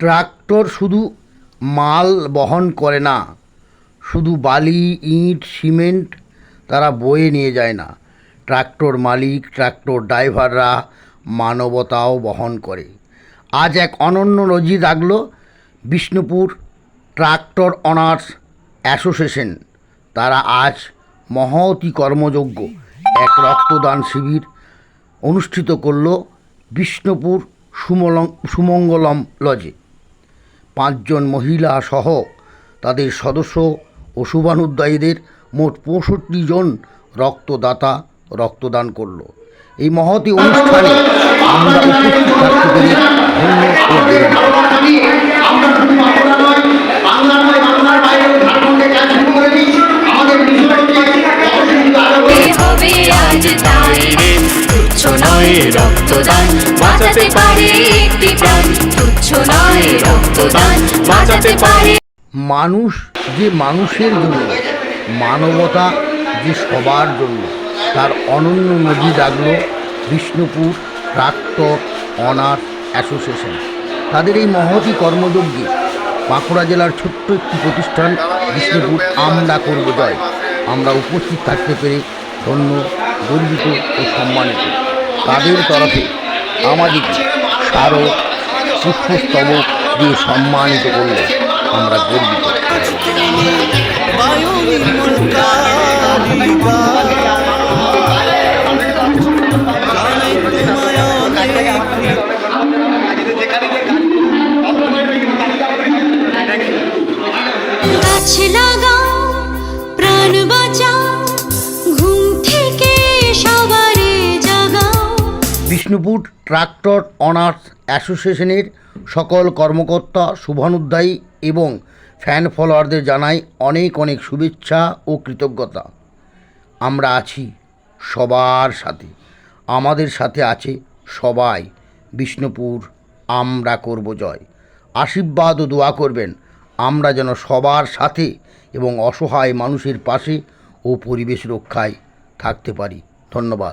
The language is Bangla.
ট্রাক্টর শুধু মাল বহন করে না, শুধু বালি, ইট, সিমেন্ট তারা বয়ে নিয়ে যায় না। ট্রাক্টর মালিক, ট্রাক্টর ড্রাইভাররা মানবতাও বহন করে। আজ এক অনন্য নজির রাখল বিষ্ণুপুর ট্রাক্টর অনার্স অ্যাসোসিয়েশন। তারা আজ মহতি কর্মযোগ্য এক রক্তদান শিবির অনুষ্ঠিত করল বিষ্ণুপুর সুমলং, সুমঙ্গলম লজে। পাঁচজন মহিলা সহ তাদের সদস্য ও শুভানুদ্দায়ীদের মোট পঁয়ষট্টি জন রক্তদাতা রক্তদান করল। এই মহতি অনুষ্ঠানে আমরা উপস্থিত রক্তদান, বাঁচাতে পারে একটি প্রাণ। তুচ্ছ নয় রক্তদান, বাঁচাতে পারে মানুষ যে মানুষের জন্য, মানবতা যে সবার জন্য, তার অনন্য নদী রাখল বিষ্ণুপুর ট্রাক্টর অনার্স অ্যাসোসিয়েশন। তাদের এই মহতি কর্মযজ্ঞে বাঁকুড়া জেলার ছোট্ট একটি প্রতিষ্ঠান বিষ্ণুপুর আমরা করব জয়। আমরা উপস্থিত থাকতে পেরে ধন্য, গর্বিত ও সম্মানিত। তাদের তরফে আমাদেরকে স্মারক পুষ্পস্তবক দিয়ে সম্মানিত করলে আমরা গর্বিত। গাছ লাগাও বিষ্ণুপুর ট্রাক্টর অনার্স অ্যাসোসিয়েশনের সকল কর্মকর্তা, শুভানুধ্যায়ী এবং ফ্যান ফলোয়ারদের জানাই অনেক অনেক শুভেচ্ছা ও কৃতজ্ঞতা। আমরা আছি সবার সাথে। আমাদের সাথে আছে সবাই। বিষ্ণুপুর, আমরা করব জয়। আশীর্বাদ ও দোয়া করবেন। আমরা যেন সবার সাথে এবং অসহায় মানুষের পাশে ও পরিবেশ রক্ষায় থাকতে পারি। ধন্যবাদ।